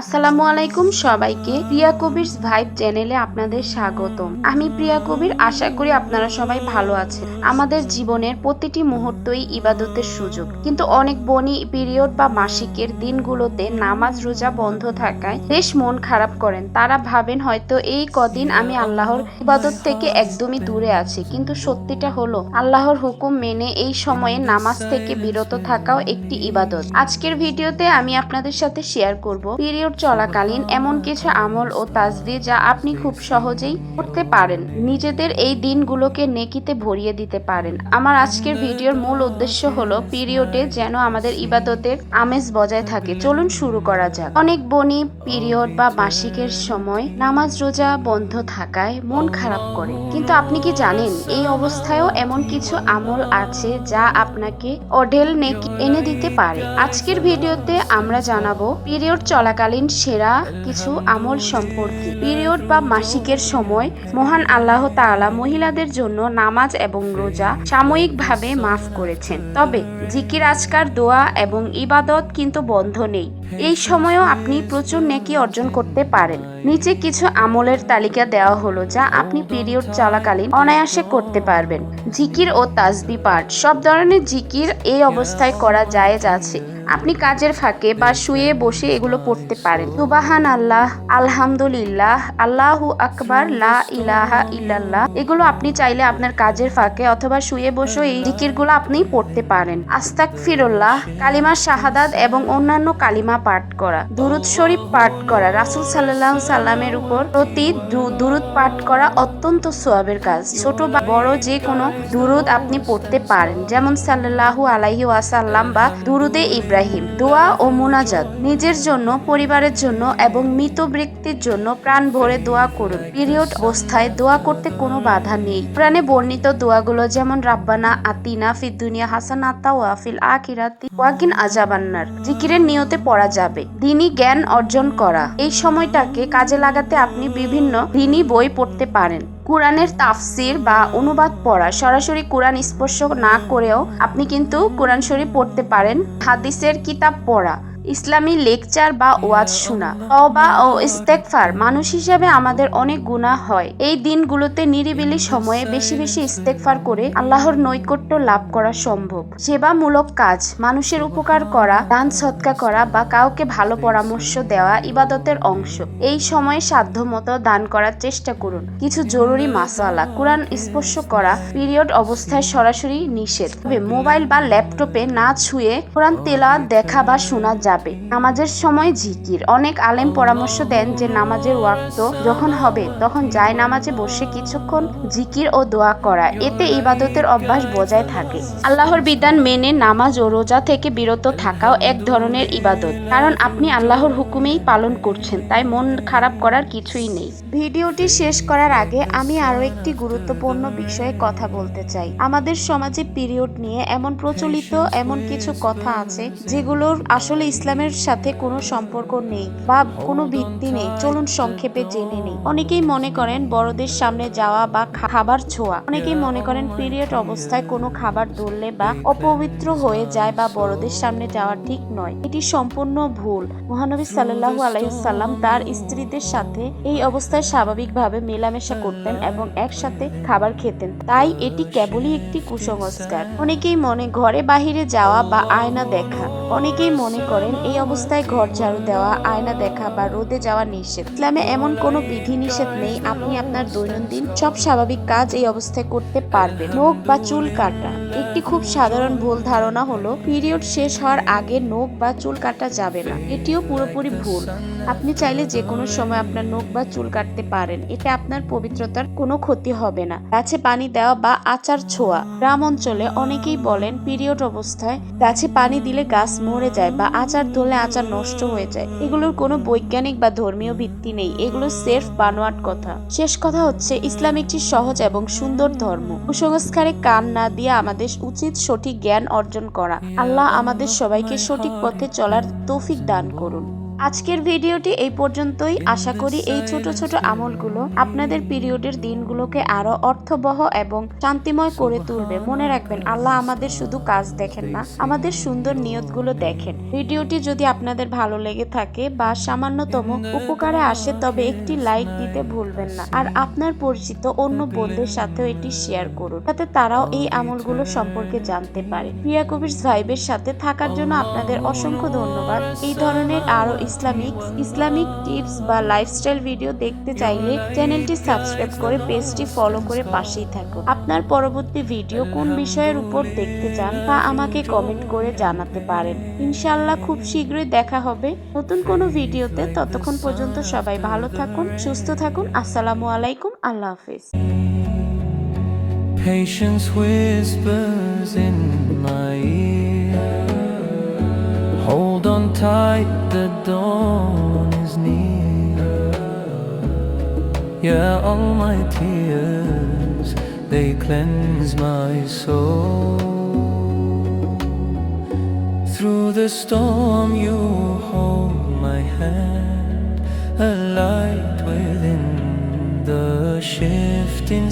আসসালামু আলাইকুম সবাইকে প্রিয়া কবির ভাইব চ্যানেলে আপনাদের স্বাগতম। আমি প্রিয়া কবির, আশা করি আপনারা সবাই ভালো আছেন। আমাদের জীবনের প্রতিটি মুহূর্তই ইবাদতের সুযোগ। কিন্তু অনেক বনি পিরিয়ড বা মাসিকের দিনগুলোতে নামাজ, রোজা বন্ধ থাকায় বেশ মন খারাপ করেন। তারা ভাবেন হয়তো এই কদিন আমি আল্লাহর ইবাদত থেকে একদমই দূরে আছি। কিন্তু সত্যিটা হলো, আল্লাহর হুকুম মেনে এই সময়ে নামাজ থেকে বিরত থাকাও একটি ইবাদত। আজকের ভিডিওতে আমি আপনাদের সাথে শেয়ার করব পিরিয়ড চলাকালীন এমন কিছু আমল ও তাজদি যা আপনি খুব সহজেই করতে পারেন। নিজেদের এই দিনগুলোকে নেকিতে ভরিয়ে দিতে পারেন। আমার আজকের ভিডিওর মূল উদ্দেশ্য হলো পিরিয়ডে যেন আমাদের ইবাদতের আমেজ বজায় থাকে। চলুন শুরু করা যাক। অনেক বনি পিরিয়ড বা মাসিকের সময় নামাজ রোজা বন্ধ থাকায় মন খারাপ করে। কিন্তু আপনি কি জানেন, এই অবস্থায়ও এমন কিছু আমল আছে যা আপনাকে অঢেল নেকি এনে দিতে পারে? আজকের ভিডিওতে আমরা জানাব পিরিয়ড চলাকালীন সেরা কিছু আমল সম্পর্কে। পিরিয়ড বা মাসিকের সময় মহান আল্লাহ তাআলা মহিলাদের জন্য নামাজ এবং রোজা সাময়িকভাবে মাফ করেছেন। তবে জিকির, আজকার, দোয়া এবং ইবাদত কিন্তু বন্ধ নেই। এই সময়ও আপনি প্রচুর নেকি অর্জন করতে পারেন। নিচে কিছু আমলের তালিকা দেওয়া হলো যা আপনি পিরিয়ড চলাকালীন অনায়াসে করতে পারবেন। জিকির ও তাসবি পাঠ। সব ধরনের জিকির এই অবস্থায় করা জায়েজ আছে। আপনি কাজের ফাঁকে বা শুয়ে বসে এগুলো পড়তে পারেন। সুবাহান আল্লাহ আলহামদুলিল্লাহ, আল্লাহু আকবার, লা ইলাহা ইল্লাল্লাহ। এগুলো আপনি চাইলে আপনার কাজের ফাঁকে অথবা শুয়ে বসে এই জিকিরগুলো আপনি পড়তে পারেন। আস্তাক ফিরুল্লাহ কালিমা শাহাদাত এবং অন্যান্য কালিমা পাঠ করা। দুরুদ শরীফ পাঠ করা। রাসুল সাল্লাহ সাল্লামের উপর প্রতি দুরুদ পাঠ করা অত্যন্ত সোয়াবের কাজ। ছোট বা বড় যে কোনো দুরুদ আপনি পড়তে পারেন। যেমন সাল্লাল্লাহু আলাইহি ওয়াসাল্লাম বা দুরুদে ইব্রাহিম দোয়া ও মুনাজাত নিজের জন্য, পরিবারের জন্য এবং মৃত ব্যক্তির জন্য প্রাণ ভরে দোয়া করুন। পিরিয়ড অবস্থায় দোয়া করতে কোনো বাধা নেই। প্রাণে বর্ণিত দোয়াগুলো যেমন, রাব্বানা আতিনা ফিদ হাসান হাসানাতা ওয়াফিল আখিরাতি ওয়াকিন আজাবান্নার জিকিরের নিয়তে পড়া যাবে। দিনী জ্ঞান অর্জন করা। এই সময়টাকে কাজে লাগাতে আপনি বিভিন্ন দিনী বই পড়তে পারেন। কোরআনের তাফসির বা অনুবাদ পড়া সরাসরি কোরআন স্পর্শ না করেও আপনি কিন্তু কোরআন শরীফ পড়তে পারেন, হাদিসের কিতাব পড়া। ইসলামী লেকচার বা ওয়াজ শোনা। তওবা ও ইস্তেকফার মানুষ হিসেবে আমাদের অনেক গুনাহ হয়। এই দিনগুলোতে নিরিবিলি সময়ে বেশি বেশি ইস্তেকফার করে আল্লাহর নৈকট্য লাভ করা সম্ভব। সেবামূলক কাজ মানুষের উপকার করা দান সৎকা করা বা কাউকে ভালো পরামর্শ দেওয়া ইবাদতের অংশ। এই সময়ে সাধ্য মতো দান করার চেষ্টা করুন। কিছু জরুরি মাসালা কোরআন স্পর্শ করা পিরিয়ড অবস্থায় সরাসরি নিষেধ। তবে মোবাইল বা ল্যাপটপে না ছুঁয়ে কোরআন তেলা দেখা বা শোনা যাবে। নামাজের সময় জিকির। অনেক আলেম পরামর্শ দেন যে নামাজের ওয়াক্ত যখন হবে, তখন যায় নামাজে বসে কিছুক্ষণ জিকির ও দোয়া করা। এতে ইবাদতের অভ্যাস বজায় থাকে। আল্লাহর বিধান মেনে নামাজ ও রোজা থেকে বিরত থাকাও এক ধরনের ইবাদত। কারণ আপনি আল্লাহর হুকুমেই পালন করছেন, তাই মন খারাপ করার কিছুই নেই। ভিডিওটি শেষ করার আগে আমি আরও একটি গুরুত্বপূর্ণ বিষয়ে কথা বলতে চাই। আমাদের সমাজে পিরিয়ড নিয়ে এমন প্রচলিত এমন কিছু কথা আছে, যেগুলোর আসলে ইসলামের সাথে কোনো সম্পর্ক নেই বা কোনো ভিত্তি নেই। চলুন সংক্ষেপে জেনে নেই। অনেকেই মনে করেন বড়দের সামনে যাওয়া বা খাবার ছোঁয়া। অনেকেই মনে করেন পিরিয়ড অবস্থায় কোনো খাবার ধরলে বা অপবিত্র হয়ে যায় বা বড়দের সামনে যাওয়া ঠিক নয়। এটি সম্পূর্ণ ভুল। মহানবী সাল্লাল্লাহু আলাইসাল্লাম তার স্ত্রীদের সাথে এই অবস্থায় স্বাভাবিকভাবে মেলামেশা করতেন এবং একসাথে খাবার খেতেন। তাই এটি কেবলই একটি কুসংস্কার। অনেকেই মনে ঘরে বাহিরে যাওয়া বা আয়না দেখা। অনেকেই মনে করেন এই অবস্থায় ঘর ঝাড়ু দেওয়া, আয়না দেখা বা রোদে যাওয়া নিষেধ। ইসলামে এমন কোনো বিধি নিষেধ নেই, আপনি আপনার দৈনন্দিন সব স্বাভাবিক কাজ এই অবস্থায় করতে পারবেন। নখ বা চুল কাটা। একটি খুব সাধারণ ভুল ধারণা হলো, পিরিয়ড শেষ হওয়ার আগে নখ বা চুল কাটা যাবে না। এটিও পুরোপুরি ভুল। আপনি চাইলে যে কোনো সময় আপনার নখ বা চুল কাটতে পারেন। এতে আপনার পবিত্রতার কোনো ক্ষতি হবে না। গাছে পানি দেওয়া বা আচার ছোঁয়া। গ্রাম অঞ্চলে অনেকেই বলেন, পিরিয়ড অবস্থায় গাছে পানি দিলে গাছ মরে যায় বা আচার ধরলে আচার নষ্ট হয়ে যায়। এগুলোর কোনো বৈজ্ঞানিক বা ধর্মীয় ভিত্তি নেই। এগুলো সেফ বানোয়াট কথা। শেষ কথা হচ্ছে, ইসলাম একটি সহজ এবং সুন্দর ধর্ম। কুসংস্কারে কান না দিয়ে আমাদের উচিত সঠিক জ্ঞান অর্জন করা। আল্লাহ আমাদের সবাইকে সঠিক পথে চলার তৌফিক দান করুন। আজকের ভিডিওটি এই পর্যন্তই। আশা করি এই ছোট ছোট আমলগুলো আপনাদের পিরিয়ডের দিনগুলোকে আরও অর্থবহ এবং শান্তিময় করে তুলবে। মনে রাখবেন আল্লাহ আমাদের শুধু কাজ দেখেন না আমাদের সুন্দর নিয়তগুলো দেখেন। ভিডিওটি যদি আপনাদের ভালো লেগে থাকে বা সামান্যতম উপকারে আসে তবে একটি লাইক দিতে ভুলবেন না। আর আপনার পরিচিত অন্য বন্ধুদের সাথেও এটি শেয়ার করুন যাতে তারাও এই আমলগুলো সম্পর্কে জানতে পারে। প্রিয়া কবির ভাইবের সাথে থাকার জন্য আপনাদের অসংখ্য ধন্যবাদ। এই ধরনের আরও ইসলামিক ইসলামিক টিপস বা লাইফস্টাইল ভিডিও দেখতে চাইলে চ্যানেলটি সাবস্ক্রাইব করে পেজটি ফলো করে পাশেই থাকুন। আপনার পরবর্তী ভিডিও কোন বিষয়ের উপর দেখতে চান তা আমাকে কমেন্ট করে জানাতে পারেন। ইনশাআল্লাহ খুব শীঘ্রই দেখা হবে। নতুন কোনো ভিডিওতে ততক্ষণ পর্যন্ত সবাই ভালো থাকুন, সুস্থ থাকুন। আসসালামু আলাইকুম, আল্লাহ হাফিজ। Patience whispers in my ear. Tight, the dawn is near. Yeah, all my tears, they cleanse my soul. Through the storm, you hold my hand, a light within the shifting.